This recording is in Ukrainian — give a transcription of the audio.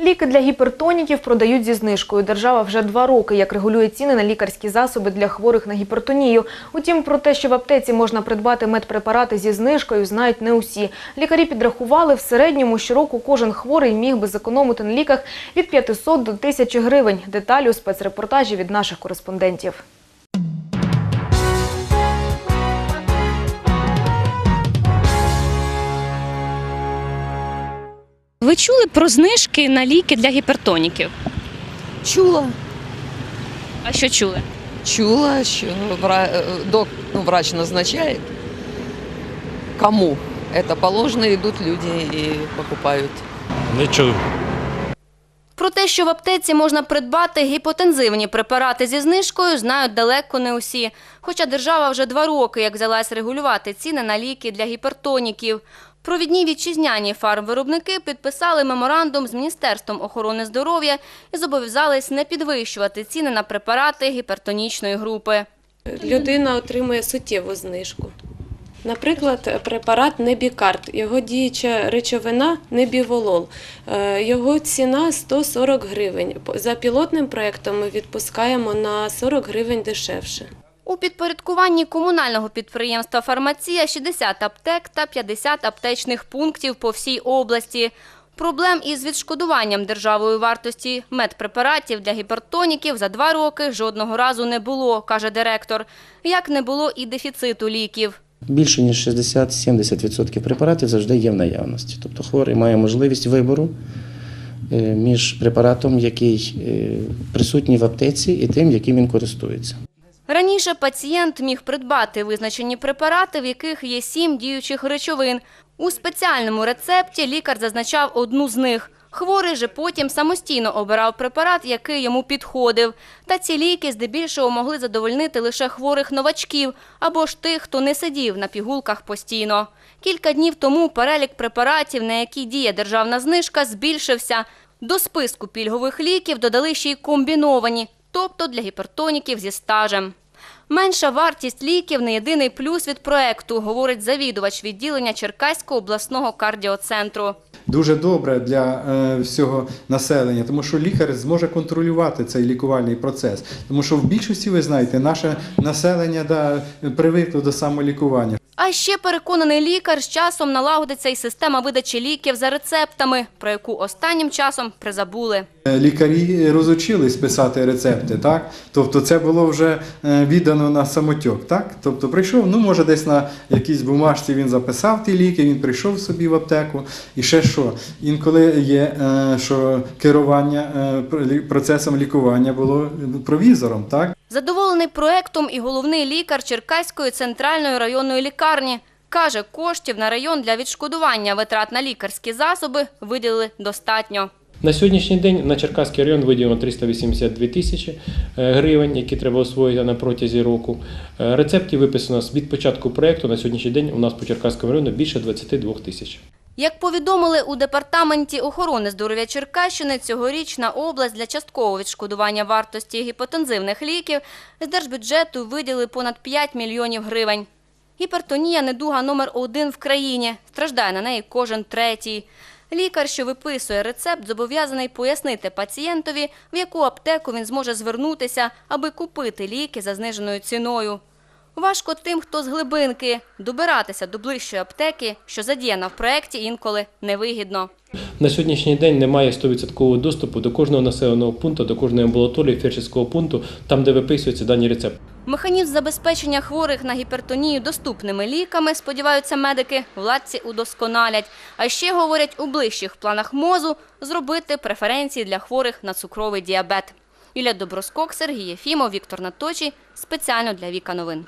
Ліки для гіпертоніків продають зі знижкою. Держава вже два роки як регулює ціни на лікарські засоби для хворих на гіпертонію. Утім, про те, що в аптеці можна придбати медпрепарати зі знижкою, знають не усі. Лікарі підрахували, в середньому щороку кожен хворий міг би зекономити на ліках від 500 до 1000 гривень. Деталі у спецрепортажі від наших кореспондентів. Ви чули про знижки на ліки для гіпертоніків? Чула. А що чули? Чула, що е, док... ну, врач назначає, Кому це положено, йдуть люди і покупають. Не чув. Про те, що в аптеці можна придбати гіпотензивні препарати зі знижкою, знають далеко не усі. Хоча держава вже два роки як взялась регулювати ціни на ліки для гіпертоніків. Провідні вітчизняні фармвиробники підписали меморандум з Міністерством охорони здоров'я і зобов'язались не підвищувати ціни на препарати гіпертонічної групи. людина отримує суттєву знижку. Наприклад, препарат Небікарт, його діюча речовина Небіволол. Е, Його ціна 140 гривень. За пілотним проєктом ми відпускаємо на 40 гривень дешевше. У підпорядкуванні комунального підприємства «Фармація» 60 аптек та 50 аптечних пунктів по всій області. Проблем із відшкодуванням державою вартості медпрепаратів для гіпертоніків за два роки жодного разу не було, каже директор. Як не було і дефіциту ліків. Більше ніж 60-70% препаратів завжди є в наявності. Тобто хворий має можливість вибору е, між препаратом, який е, присутній в аптеці, і тим, яким він користується. Раніше пацієнт міг придбати визначені препарати, в яких є сім діючих речовин. У спеціальному рецепті лікар зазначав одну з них. Хворий же потім самостійно обирав препарат, який йому підходив. Та ці ліки здебільшого могли задовольнити лише хворих новачків або ж тих, хто не сидів на пігулках постійно. Кілька днів тому перелік препаратів, на які діє державна знижка, збільшився. До списку пільгових ліків додали ще й комбіновані, тобто для гіпертоніків зі стажем. Менша вартість ліків не єдиний плюс від проекту, говорить завідувач відділення Черкаського обласного кардіоцентру. дуже добре для е, всього населення, тому що лікар зможе контролювати цей лікувальний процес. Тому що в більшості, ви знаєте, наше населення привикло до самолікування. А ще переконаний лікар, з часом налагодиться і система видачі ліків за рецептами, про яку останнім часом призабули. Е, Лікарі розучились писати рецепти, так? Тобто це було вже е, віддано на самотьок, так? Тобто прийшов, ну може десь на якійсь бумажці він записав ті ліки, він прийшов собі в аптеку і ще що. Інколи є, е, що керування процесом лікування було провізором, так? Задоволений проектом і головний лікар Черкаської центральної районної лікарні. Каже, коштів на район для відшкодування витрат на лікарські засоби виділили достатньо. На сьогоднішній день на Черкаський район виділено 382 тисячі е, гривень, які треба освоїти на протязі року. Е, Рецептів виписано від початку проєкту. На сьогоднішній день у нас по Черкаському району більше 22 тисяч. Як повідомили у департаменті охорони здоров'я Черкащини, цьогорічна область для часткового відшкодування вартості гіпотензивних ліків з держбюджету виділили понад 5 мільйонів гривень. Гіпертонія – недуга номер один в країні. Страждає на неї кожен третій. Лікар, що виписує рецепт, зобов'язаний пояснити пацієнтові, в яку аптеку він зможе звернутися, аби купити ліки за зниженою ціною. Важко тим, хто з глибинки. Добиратися до ближчої аптеки, що задіяна в проєкті, інколи невигідно. На сьогоднішній день немає 100% доступу до кожного населеного пункту, до кожної амбулаторії, фельдшерського пункту, там, де виписуються дані рецепти. Механізм забезпечення хворих на гіпертонію доступними ліками, сподіваються медики, владці удосконалять. А ще, говорять, у ближчих планах МОЗу зробити преференції для хворих на цукровий діабет. Юлія Доброскок, Сергій Єфімов, Віктор Наточій. Спеціально для Віка Новин.